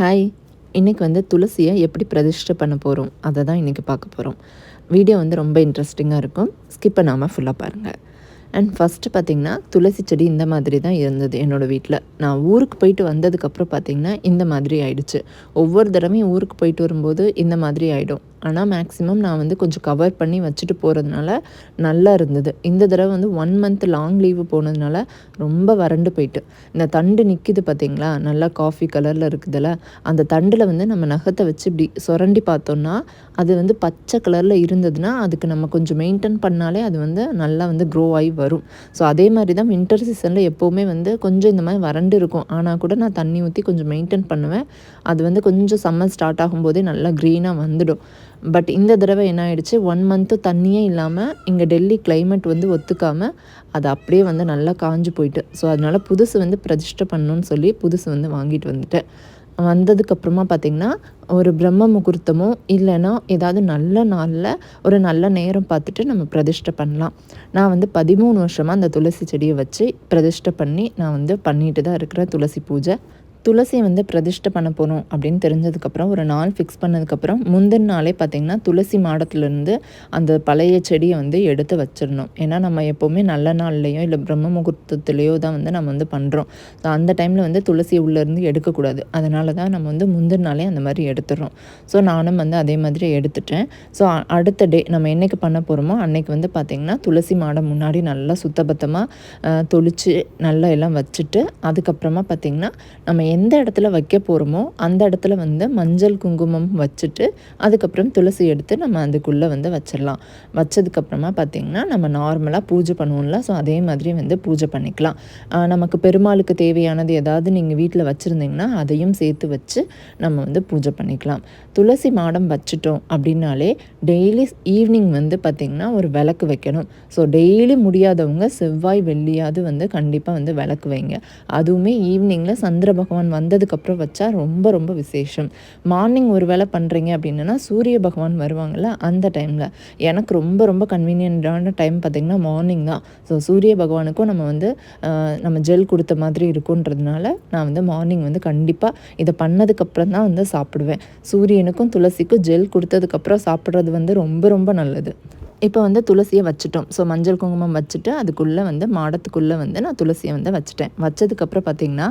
Hi இன்றைக்கி வந்து துளசியை எப்படி பிரதிஷ்டை பண்ண போகிறோம் அதை தான் இன்றைக்கி பார்க்க போகிறோம் வீடியோ வந்து ரொம்ப இன்ட்ரெஸ்டிங்காக இருக்கும். ஸ்கிப் பண்ணாமல் ஃபுல்லாக பாருங்கள் அண்ட் ஃபஸ்ட்டு பார்த்திங்கன்னா துளசி செடி இந்த மாதிரி தான் இருந்தது என்னோடய வீட்டில் நான் ஊருக்கு போயிட்டு வந்ததுக்கப்புறம் பார்த்திங்கன்னா இந்த மாதிரி ஆயிடுச்சு. ஒவ்வொரு தடவையும் ஊருக்கு போயிட்டு வரும்போது இந்த மாதிரி ஆகிடும் ஆனால் மேக்ஸிமம் நான் வந்து கொஞ்சம் கவர் பண்ணி வச்சுட்டு போகிறதுனால நல்லா இருந்தது. இந்த தடவை வந்து ஒன் மந்த் லாங் லீவு போனதுனால ரொம்ப வறண்டு போயிட்டு. இந்த தண்டு நிற்கிது பார்த்தீங்களா நல்லா காஃபி கலரில் இருக்குதுல்ல அந்த தண்டில் வந்து நம்ம நகத்தை வச்சு இப்படி சுரண்டி பார்த்தோன்னா அது வந்து பச்சை கலரில் இருந்ததுன்னா அதுக்கு நம்ம கொஞ்சம் மெயின்டைன் பண்ணாலே அது வந்து நல்லா வந்து க்ரோ ஆகி வரும். ஸோ அதே மாதிரி தான் வின்டர் சீசனில் எப்போவுமே வந்து கொஞ்சம் இந்த மாதிரி வறண்டு இருக்கும். ஆனால் கூட நான் தண்ணி ஊற்றி கொஞ்சம் மெயின்டைன் பண்ணுவேன். அது வந்து கொஞ்சம் சம்மர் ஸ்டார்ட் ஆகும்போதே நல்லா க்ரீனாக வந்துடும். பட் இந்த தடவை என்ன ஆயிடுச்சு? ஒன் மந்த்து தண்ணியே இல்லாமல் இங்கே டெல்லி கிளைமேட் வந்து ஒத்துக்காமல் அது அப்படியே வந்து நல்லா காஞ்சு போயிட்டு. ஸோ அதனால் புதுசு வந்து பிரதிஷ்டை பண்ணணும்னு சொல்லி புதுசு வந்து வாங்கிட்டு வந்துட்டேன். வந்ததுக்கப்புறமா பார்த்திங்கன்னா ஒரு பிரம்ம முகூர்த்தமோ இல்லைன்னா ஏதாவது நல்ல நாளில் ஒரு நல்ல நேரம் பார்த்துட்டு நம்ம பிரதிஷ்டை பண்ணலாம். நான் வந்து பதிமூணு வருஷமாக அந்த துளசி செடியை வச்சு பிரதிஷ்டை பண்ணி நான் வந்து பண்ணிட்டு தான் இருக்கிறேன் துளசி பூஜை. துளசியை வந்து பிரதிஷ்டை பண்ண போகிறோம் அப்படின்னு தெரிஞ்சதுக்கப்புறம் ஒரு நாள் ஃபிக்ஸ் பண்ணதுக்கப்புறம் முந்தின நாளே பார்த்திங்கன்னா துளசி மாடத்துலேருந்து அந்த பழைய செடியை வந்து எடுத்து வச்சிடணும். ஏன்னா நம்ம எப்போவுமே நல்ல நாள்லேயோ இல்லை பிரம்ம முகூர்த்தத்துலேயோ தான் வந்து நம்ம வந்து பண்ணுறோம் ஸோ அந்த டைமில் வந்து துளசி உள்ளேருந்து எடுக்கக்கூடாது. அதனால தான் நம்ம வந்து முந்தின நாளே அந்த மாதிரி எடுத்துடுறோம். ஸோ நானும் வந்து அதே மாதிரி எடுத்துட்டேன். ஸோ அடுத்த டே நம்ம என்றைக்கு பண்ண போகிறோமோ அன்றைக்கி வந்து பார்த்திங்கன்னா துளசி மாடம் முன்னாடி நல்லா சுத்தபத்தமாக தொளிச்சு நல்லா எல்லாம் வச்சுட்டு அதுக்கப்புறமா பார்த்திங்கன்னா நம்ம எந்த இடத்துல வைக்க போகிறோமோ அந்த இடத்துல வந்து மஞ்சள் குங்குமம் வச்சுட்டு அதுக்கப்புறம் துளசி எடுத்து நம்ம அதுக்குள்ளே வந்து வச்சிடலாம். வச்சதுக்கப்புறமா பார்த்திங்கன்னா நம்ம நார்மலாக பூஜை பண்ணுவோம்ல ஸோ அதே மாதிரி வந்து பூஜை பண்ணிக்கலாம். நமக்கு பெருமாளுக்கு தேவையானது ஏதாவது நீங்கள் வீட்டில் வச்சுருந்தீங்கன்னா அதையும் சேர்த்து வச்சு நம்ம வந்து பூஜை பண்ணிக்கலாம். துளசி மாடம் வச்சுட்டோம் அப்படின்னாலே டெய்லி ஈவினிங் வந்து பார்த்திங்கன்னா ஒரு விளக்கு வைக்கணும். ஸோ டெய்லி முடியாதவங்க செவ்வாய் வெள்ளியாவது வந்து கண்டிப்பாக வந்து விளக்கு வைங்க. அதுவுமே ஈவினிங்கில் சந்திர பகவான் பகவான் வந்ததுக்கப்புறம் வச்சா ரொம்ப ரொம்ப விசேஷம். மார்னிங் ஒரு வேளை பண்ணுறீங்க அப்படின்னா சூரிய பகவான் வருவாங்கள்ல அந்த டைமில் எனக்கு ரொம்ப ரொம்ப கன்வீனியன்டான டைம் பார்த்திங்கன்னா மார்னிங் தான். ஸோ சூரிய பகவானுக்கும் நம்ம வந்து நம்ம ஜெல் கொடுத்த மாதிரி இருக்குன்றதுனால நான் வந்து மார்னிங் வந்து கண்டிப்பாக இதை பண்ணதுக்கப்புறம் தான் வந்து சாப்பிடுவேன். சூரியனுக்கும் துளசிக்கும் ஜெல் கொடுத்ததுக்கப்புறம் சாப்பிட்றது வந்து ரொம்ப ரொம்ப நல்லது. இப்போ வந்து துளசியை வச்சுட்டோம். ஸோ மஞ்சள் குங்குமம் வச்சுட்டு அதுக்குள்ளே வந்து மாடத்துக்குள்ளே வந்து நான் துளசியை வந்து வச்சுட்டேன். வச்சதுக்கப்புறம் பார்த்திங்கன்னா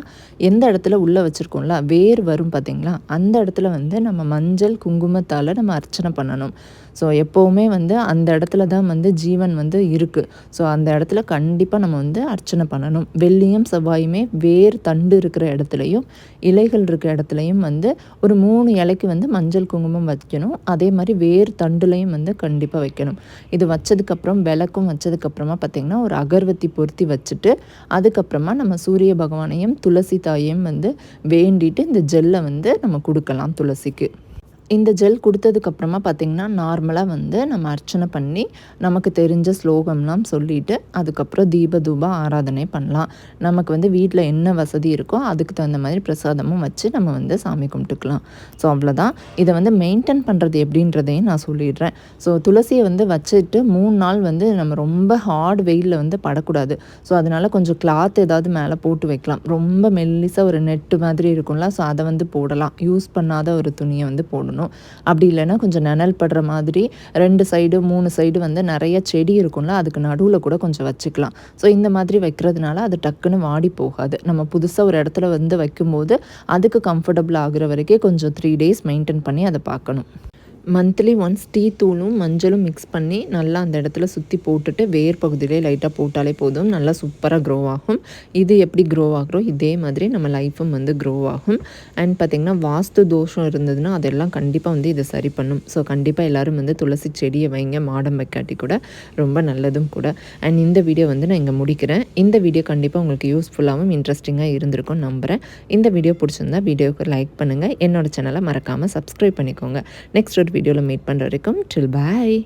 எந்த இடத்துல உள்ளே வச்சுருக்கோம்ல வேர் வரும் பார்த்திங்களா? அந்த இடத்துல வந்து நம்ம மஞ்சள் குங்குமத்தால் நம்ம அர்ச்சனை பண்ணணும். ஸோ எப்போவுமே வந்து அந்த இடத்துல தான் வந்து ஜீவன் வந்து இருக்குது ஸோ அந்த இடத்துல கண்டிப்பாக நம்ம வந்து அர்ச்சனை பண்ணணும். வெள்ளியும் செவ்வாயுமே வேர் தண்டு இருக்கிற இடத்துலையும் இலைகள் இருக்கிற இடத்துலையும் வந்து ஒரு மூணு இலைக்கு வந்து மஞ்சள் குங்குமம் வைக்கணும். அதே மாதிரி வேர் தண்டுலையும் வந்து கண்டிப்பாக வைக்கணும். இது வச்சதுக்கப்புறம் விளக்கும் வச்சதுக்கப்புறமா பார்த்திங்கன்னா ஒரு அகர்வத்தி பொருத்தி வச்சுட்டு அதுக்கப்புறமா நம்ம சூரிய பகவானையும் துளசி தாயையும் வந்து வேண்டிட்டு இந்த ஜெல்லை வந்து நம்ம கொடுக்கலாம் துளசிக்கு. இந்த ஜெல் கொடுத்ததுக்கப்புறமா பார்த்திங்கன்னா நார்மலாக வந்து நம்ம அர்ச்சனை பண்ணி நமக்கு தெரிஞ்ச ஸ்லோகம்லாம் சொல்லிவிட்டு அதுக்கப்புறம் தீப தூபா ஆராதனை பண்ணலாம். நமக்கு வந்து வீட்டில் என்ன வசதி இருக்கோ அதுக்கு தகுந்த மாதிரி பிரசாதமும் வச்சு நம்ம வந்து சாமி கும்பிட்டுக்கலாம். ஸோ அவ்வளோதான் இதை வந்து மெயின்டைன் பண்ணுறது எப்படின்றதையும் நான் சொல்லிடுறேன். ஸோ துளசியை வந்து வச்சுட்டு மூணு நாள் வந்து நம்ம ரொம்ப ஹார்ட் வெயிலில் வந்து படக்கூடாது. ஸோ அதனால் கொஞ்சம் கிளாத் ஏதாவது மேலே போட்டு வைக்கலாம். ரொம்ப மெல்லிசாக ஒரு நெட்டு மாதிரி இருக்கும்ல ஸோ அதை வந்து போடலாம். யூஸ் பண்ணாத ஒரு துணியை வந்து போடணும். பண்ணணும். அப்படி இல்லைன்னா கொஞ்சம் நிழல் படுற மாதிரி ரெண்டு சைடு மூணு சைடு வந்து நிறைய செடி இருக்கும்ல அதுக்கு நடுவில் கூட கொஞ்சம் வச்சுக்கலாம். ஸோ இந்த மாதிரி வைக்கிறதுனால அது டக்குன்னு வாடி போகாது. நம்ம புதுசாக ஒரு இடத்துல வந்து வைக்கும்போது அதுக்கு கம்ஃபர்டபுள் ஆகுற வரைக்கும் கொஞ்சம் த்ரீ டேஸ் மெயின்டைன் பண்ணி அதை பார்க்கணும். மந்த்லி ஒன்ஸ் டீ தூளும் மஞ்சளும் மிக்ஸ் பண்ணி நல்லா அந்த இடத்துல சுற்றி போட்டுட்டு வேர் பகுதியிலே லைட்டாக போட்டாலே போதும். நல்லா சூப்பராக க்ரோ ஆகும். இது எப்படி க்ரோ ஆகிறோம் இதே மாதிரி நம்ம லைஃப்பும் வந்து க்ரோ ஆகும். அண்ட் பார்த்திங்கன்னா வாஸ்து தோஷம் இருந்ததுன்னா அதெல்லாம் கண்டிப்பாக வந்து இதை சரி பண்ணும். ஸோ கண்டிப்பாக எல்லோரும் வந்து துளசி செடியை வைங்க மாடம் வைக்காட்டி கூட ரொம்ப நல்லதும் கூட. அண்ட் இந்த வீடியோ வந்து நான் இங்கே முடிக்கிறேன். இந்த வீடியோ கண்டிப்பாக உங்களுக்கு யூஸ்ஃபுல்லாகவும் இன்ட்ரெஸ்டிங்காக இருந்திருக்கும் நம்புகிறேன் இந்த வீடியோ பிடிச்சிருந்தா வீடியோவுக்கு லைக் பண்ணுங்கள் என்னோடய சேனலை மறக்காமல் சப்ஸ்கிரைப் பண்ணிக்கோங்க. நெக்ஸ்ட் ஒரு வீடியோவில் மீட் பண்ணுற வரைக்கும் டில் பாய்